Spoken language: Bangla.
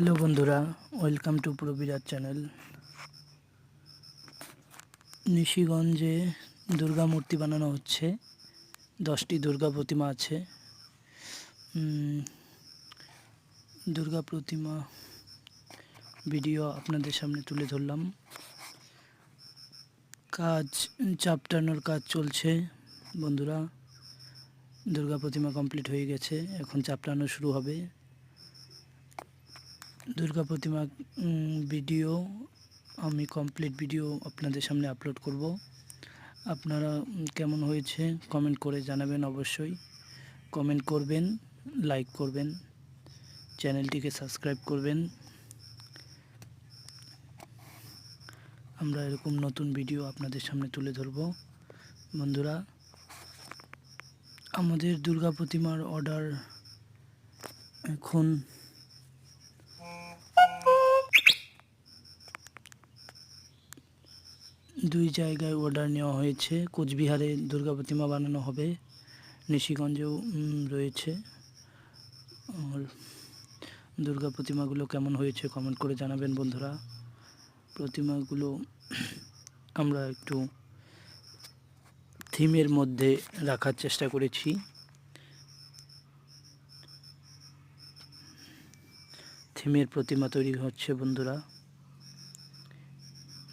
হ্যালো বন্ধুরা, ওয়েলকাম টু প্রবিরাট চ্যানেল। নিশিগঞ্জে দুর্গা মূর্তি বানানো হচ্ছে, দশটি দুর্গা প্রতিমা আছে। দুর্গা প্রতিমা ভিডিও আপনাদের সামনে তুলে ধরলাম। কাজ চাপটানোর কাজ চলছে, বন্ধুরা। দুর্গা প্রতিমা কমপ্লিট হয়ে গেছে, এখন চাপটানো শুরু হবে। দুর্গা প্রতিমা ভিডিও আমি কমপ্লিট ভিডিও আপনাদের সামনে আপলোড করব। আপনারা কেমন হয়েছে কমেন্ট করে জানাবেন অবশ্যই। কমেন্ট করবেন লাইক করবেন চ্যানেলটিকে সাবস্ক্রাইব করবেন। আমরা এরকম নতুন ভিডিও আপনাদের সামনে তুলে ধরব। বন্ধুরা, আমাদের দুর্গা প্রতিমার অর্ডার এখন দুই জায়গায় অর্ডার নেওয়া হয়েছে। কোচবিহারে দুর্গা প্রতিমা বানানো হবে। নিশিগঞ্জেও রয়েছে। আর দুর্গা প্রতিমাগুলো কেমন হয়েছে কমেন্ট করে জানাবেন বন্ধুরা। প্রতিমাগুলো আমরা একটু থিমের মধ্যে রাখার চেষ্টা করেছি। থিমের প্রতিমা তৈরি হচ্ছে বন্ধুরা।